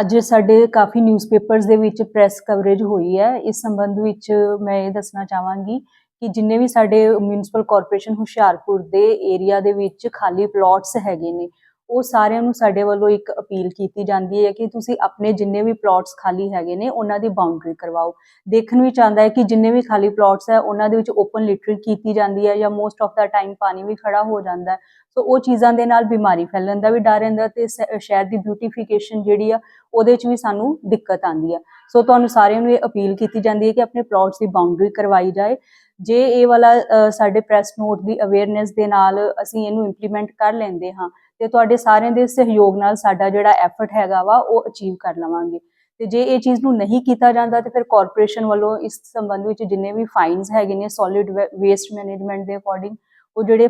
ਅੱਜ ਸਾਡੇ ਕਾਫੀ ਨਿਊਜ਼ਪੇਪਰਸ ਦੇ ਵਿੱਚ ਪ੍ਰੈਸ ਕਵਰੇਜ ਹੋਈ ਹੈ। ਇਸ ਸੰਬੰਧ ਵਿੱਚ ਮੈਂ ਇਹ ਦੱਸਣਾ ਚਾਹਾਂਗੀ ਕਿ ਜਿੰਨੇ ਵੀ ਸਾਡੇ ਮਿਊਨਿਸਪਲ ਕਾਰਪੋਰੇਸ਼ਨ ਹੁਸ਼ਿਆਰਪੁਰ ਦੇ ਏਰੀਆ ਦੇ ਵਿੱਚ ਖਾਲੀ ਪਲਾਟਸ ਹੈਗੇ ਨੇ ਉਹ ਸਾਰਿਆਂ ਨੂੰ ਸਾਡੇ ਵੱਲੋਂ ਇੱਕ ਅਪੀਲ ਕੀਤੀ ਜਾਂਦੀ ਹੈ ਕਿ ਤੁਸੀਂ ਆਪਣੇ ਜਿੰਨੇ ਵੀ ਪਲਾਟਸ ਖਾਲੀ ਹੈਗੇ ਨੇ, ਉਹਨਾਂ ਦੀ ਬਾਉਂਡਰੀ ਕਰਵਾਓ। ਦੇਖਣ ਵਿੱਚ ਆਉਂਦਾ ਹੈ ਕਿ ਜਿੰਨੇ ਵੀ ਖਾਲੀ ਪਲਾਟਸ ਹੈ, ਉਹਨਾਂ ਦੇ ਵਿੱਚ ਓਪਨ ਲਿਟਰੀ ਕੀਤੀ ਜਾਂਦੀ ਹੈ ਜਾਂ ਮੋਸਟ ਆਫ ਦਾ ਟਾਈਮ ਪਾਣੀ ਵੀ ਖੜਾ ਹੋ ਜਾਂਦਾ ਹੈ। ਸੋ ਉਹ ਚੀਜ਼ਾਂ ਦੇ ਨਾਲ ਬਿਮਾਰੀ ਫੈਲਣ ਦਾ ਵੀ ਡਰ ਰਹਿੰਦਾ ਤੇ ਸ- ਸ਼ਹਿਰ ਦੀ ਬਿਊਟੀਫਿਕੇਸ਼ਨ ਜਿਹੜੀ ਆ, ਉਹਦੇ 'ਚ ਵੀ ਸਾਨੂੰ ਦਿੱਕਤ ਆਉਂਦੀ ਆ ਸੋ ਤੁਹਾਨੂੰ ਸਾਰਿਆਂ ਨੂੰ ਇਹ ਅਪੀਲ ਕੀਤੀ ਜਾਂਦੀ ਹੈ ਕਿ ਆਪਣੇ ਪਲਾਟਸ ਦੀ ਬਾਉਂਡਰੀ ਕਰਵਾਈ ਜਾਏ। ਜੇ ਇਹ ਵਾਲਾ ਸਾਡੇ ਪ੍ਰੈਸ ਨੋਟ ਦੀ ਅਵੇਅਰਨੈਸ ਦੇ ਨਾਲ ਅਸੀਂ ਇਹਨੂੰ ਇੰਪਲੀਮੈਂਟ ਕਰ ਲੈਂਦੇ ਹਾਂ ਤੇ ਤੁਹਾਡੇ ਸਾਰਿਆਂ ਦੇ ਸਹਿਯੋਗ ਨਾਲ ਸਾਡਾ ਜਿਹੜਾ ਐਫਰਟ ਹੈਗਾ ਵਾ, ਉਹ ਅਚੀਵ ਕਰ ਲਵਾਂਗੇ। ਤੇ ਜੇ ਇਹ ਚੀਜ਼ ਨੂੰ ਨਹੀਂ ਕੀਤਾ ਜਾਂਦਾ, ਤੇ ਫਿਰ ਕਾਰਪੋਰੇਸ਼ਨ ਵੱਲੋਂ ਇਸ ਸੰਬੰਧ ਵਿੱਚ ਜਿੰਨੇ ਵੀ ਫਾਈਨਸ ਹੈਗੇ ਨੇ ਸੋਲਿਡ ਵੇਸਟ ਮੈਨੇਜਮੈਂਟ ਦੇ ਅਕੋਰਡਿੰਗ ਉਹ ਜਿਹੜੇ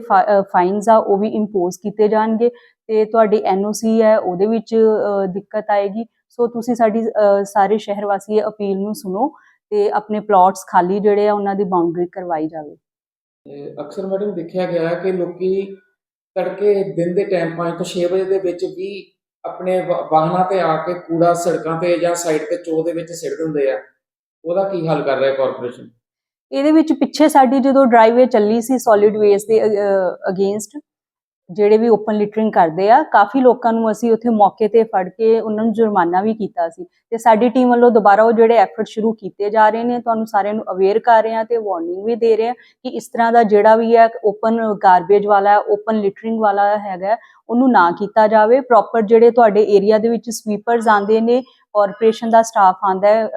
ਫਾਈਨਸ ਆ, ਉਹ ਵੀ ਇੰਪੋਜ਼ ਕੀਤੇ ਜਾਣਗੇ। ਤੇ ਤੁਹਾਡੀ ਐਨਓਸੀ ਹੈ, ਉਹਦੇ ਵਿੱਚ ਦਿੱਕਤ ਆਏਗੀ। ਸੋ ਤੁਸੀਂ ਸਾਡੀ ਸਾਰੇ ਸ਼ਹਿਰ ਵਾਸੀ ਅਪੀਲ ਨੂੰ ਸੁਣੋ ਤੇ ਆਪਣੇ ਪਲਾਟਸ ਖਾਲੀ ਜਿਹੜੇ ਆ, ਉਹਨਾਂ ਦੀ ਬਾਉਂਡਰੀ ਕਰਵਾਈ ਜਾਵੇ। ਅਕਸਰ ਮੈਡਮ ਦੇਖਿਆ ਗਿਆ ਕਿ ਲੋਕੀ ਤੜਕੇ ਦਿਨ ਦੇ ਟਾਈਮ 5 ਤੋਂ 6 ਵਜੇ ਦੇ ਵਿੱਚ ਵੀ ਆਪਣੇ ਵਾਹਨਾਂ ਤੇ ਆ ਕੇ ਕੂੜਾ ਸੜਕਾਂ ਤੇ ਜਾਂ ਸਾਈਡ ਤੇ ਚੋ ਦੇ ਵਿੱਚ ਸਿੱਟ ਦਿੰਦੇ ਆ, ਉਹਦਾ ਕੀ ਹੱਲ ਕਰ ਰਿਹਾ ਕਾਰਪੋਰੇਸ਼ਨ ਇਹਦੇ ਵਿੱਚ ਪਿੱਛੇ ਸਾਡੀ ਜਦੋਂ ਡਰਾਈਵੇ ਚੱਲੀ ਸੀ ਸੋਲਿਡ ਵੇਸਟ ਦੇ ਅਗੇਂਸਟ ਜਿਹੜੇ ਵੀ ਓਪਨ ਲਿਟਰਿੰਗ ਕਰਦੇ ਆ, ਕਾਫੀ ਲੋਕਾਂ ਨੂੰ ਅਸੀਂ ਉੱਥੇ ਮੌਕੇ ਤੇ ਫੜ ਕੇ ਉਹਨਾਂ ਨੂੰ ਜੁਰਮਾਨਾ ਵੀ ਕੀਤਾ ਸੀ। ਤੇ ਸਾਡੀ ਟੀਮ ਵੱਲੋਂ ਦੁਬਾਰਾ ਉਹ ਜਿਹੜੇ ਐਫਰਟ ਸ਼ੁਰੂ ਕੀਤੇ ਜਾ ਰਹੇ ਨੇ, ਤੁਹਾਨੂੰ ਸਾਰਿਆਂ ਨੂੰ ਅਵੇਅਰ ਕਰ ਰਹੇ ਆ ਤੇ ਵਾਰਨਿੰਗ ਵੀ ਦੇ ਰਹੇ ਆ ਕਿ ਇਸ ਤਰ੍ਹਾਂ ਦਾ ਜਿਹੜਾ ਵੀ ਹੈ ਓਪਨ ਗਾਰਬੇਜ ਵਾਲਾ ਓਪਨ ਲਿਟਰਿੰਗ ਵਾਲਾ ਹੈਗਾ, ਉਹਨੂੰ ਨਾ ਕੀਤਾ ਜਾਵੇ। ਪ੍ਰੋਪਰ ਜਿਹੜੇ ਤੁਹਾਡੇ ਏਰੀਆ ਦੇ ਵਿੱਚ ਸਵੀਪਰਸ ਆਉਂਦੇ ਨੇ ਕਾਰਪੋਰੇਸ਼ਨ ਦਾ ਸਟਾਫ ਆਂਦਾ ਹੈ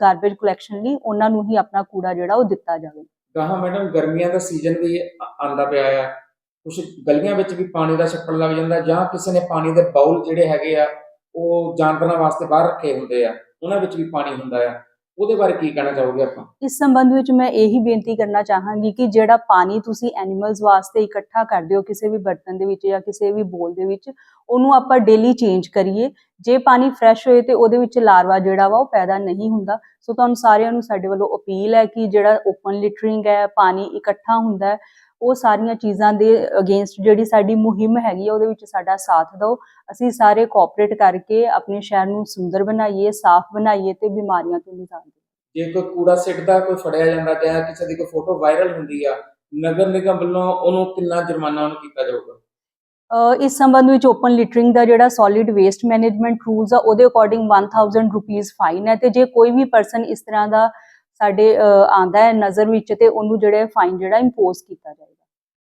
ਗਾਰਬੇਜ ਕਲੈਕਸ਼ਨ ਲਈ, ਉਹਨਾਂ ਨੂੰ ਹੀ ਆਪਣਾ ਕੂੜਾ ਜਿਹੜਾ ਉਹ ਦਿੱਤਾ ਜਾਵੇ। ਗਾਹਾਂ ਮੈਡਮ, ਗਰਮੀਆਂ ਦਾ ਸੀਜ਼ਨ ਵੀ ਆਂਦਾ ਪਿਆ ਆ। ਕੁਝ ਗਲੀਆਂ ਵਿੱਚ ਵੀ ਪਾਣੀ ਦਾ ਛੱਪੜ ਲੱਗ ਜਾਂਦਾ ਜਾਂ ਕਿਸੇ ਨੇ ਪਾਣੀ ਦੇ ਬਾਉਲ ਜਿਹੜੇ ਹੈਗੇ ਆ, ਉਹ ਜਾਨਵਰਾਂ ਵਾਸਤੇ ਬਾਹਰ ਰੱਖੇ ਹੁੰਦੇ ਆ, ਉਹਨਾਂ ਵਿੱਚ ਵੀ ਪਾਣੀ ਹੁੰਦਾ ਆ। ਉਹਦੇ ਬਾਰੇ ਕੀ ਕਹਿਣਾ ਚਾਹੋਗੇ ਆਪਾਂ? ਇਸ ਸੰਬੰਧ ਵਿੱਚ ਮੈਂ ਇਹੀ ਬੇਨਤੀ ਕਰਨਾ ਚਾਹਾਂਗੀ ਕਿ ਜਿਹੜਾ ਪਾਣੀ ਤੁਸੀਂ ਐਨੀਮਲਸ ਵਾਸਤੇ ਇਕੱਠਾ ਕਰਦੇ ਹੋ, ਕਿਸੇ ਵੀ ਬਰਤਨ ਦੇ ਵਿੱਚ ਜਾਂ ਕਿਸੇ ਵੀ ਬੋਲ ਦੇ ਵਿੱਚ, ਉਹਨੂੰ ਆਪਾਂ ਡੇਲੀ ਚੇਂਜ ਕਰੀਏ। ਜੇ ਪਾਣੀ ਫਰੈਸ਼ ਹੋਏ ਤੇ ਉਹਦੇ ਵਿੱਚ ਲਾਰਵਾ ਜਿਹੜਾ ਵਾ ਉਹ ਪੈਦਾ ਨਹੀਂ ਹੁੰਦਾ। ਸੋ ਤੁਹਾਨੂੰ ਸਾਰਿਆਂ ਨੂੰ ਸਾਡੇ ਵੱਲੋਂ ਅਪੀਲ ਹੈ ਕਿ ਜਿਹੜਾ ਓਪਨ ਲਿਟਰਿੰਗ ਹੈ, ਪਾਣੀ ਇਕੱਠਾ ਹੁੰਦਾ ਹੈ। ਉਹ ਸਾਰੀਆਂ ਚੀਜ਼ਾਂ ਦੇ ਅਗੇਂਸਟ ਜਿਹੜੀ ਸਾਡੀ ਮੁਹਿੰਮ ਹੈਗੀ ਹੈ ਉਹਦੇ ਵਿੱਚ ਸਾਡਾ ਸਾਥ ਦਿਓ। ਅਸੀਂ ਸਾਰੇ ਕੋਆਪਰੇਟ ਕਰਕੇ ਆਪਣੇ ਸ਼ਹਿਰ ਨੂੰ ਸੁੰਦਰ ਬਣਾਈਏ ਸਾਫ਼ ਬਣਾਈਏ ਤੇ ਬਿਮਾਰੀਆਂ ਤੋਂ ਨਿਜਾਤ ਦਿਵਾਈਏ ਜੇ ਕੋਈ ਕੂੜਾ ਸਿੱਟਦਾ ਕੋਈ ਫੜਿਆ ਜਾਂਦਾ ਜਾਂ ਕਿਸੇ ਦੀ ਕੋਈ ਫੋਟੋ ਵਾਇਰਲ ਹੁੰਦੀ ਆ ਨਗਰ ਨਿਗਮ ਵੱਲੋਂ ਉਹਨੂੰ ਕਿੰਨਾ ਜੁਰਮਾਨਾ ਉਹਨੂੰ ਕੀਤਾ ਜਾਊਗਾ? ਇਸ ਸੰਬੰਧ ਵਿੱਚ ਓਪਨ ਲਿਟਰਿੰਗ ਦਾ ਜਿਹੜਾ ਸੋਲਿਡ ਵੇਸਟ ਮੈਨੇਜਮੈਂਟ ਰੂਲਸ ਆ ਉਹਦੇ ਅਕੋਰਡਿੰਗ 1000 ਰੁਪੀਸ ਫਾਈਨ ਹੈ ਤੇ ਜੇ ਕੋਈ ਵੀ ਪਰਸਨ ਇਸ ਤਰ੍ਹਾਂ ਦਾ ਸਾਡੇ ਅ, ਆਂਦਾ ਹੈ ਨਜ਼ਰ ਵਿੱਚ ਤੇ ਉਹਨੂੰ ਜਿਹੜਾ ਫਾਈਨ ਜਿਹੜਾ ਇੰਪੋਜ਼ ਕੀਤਾ ਜਾਏਗਾ।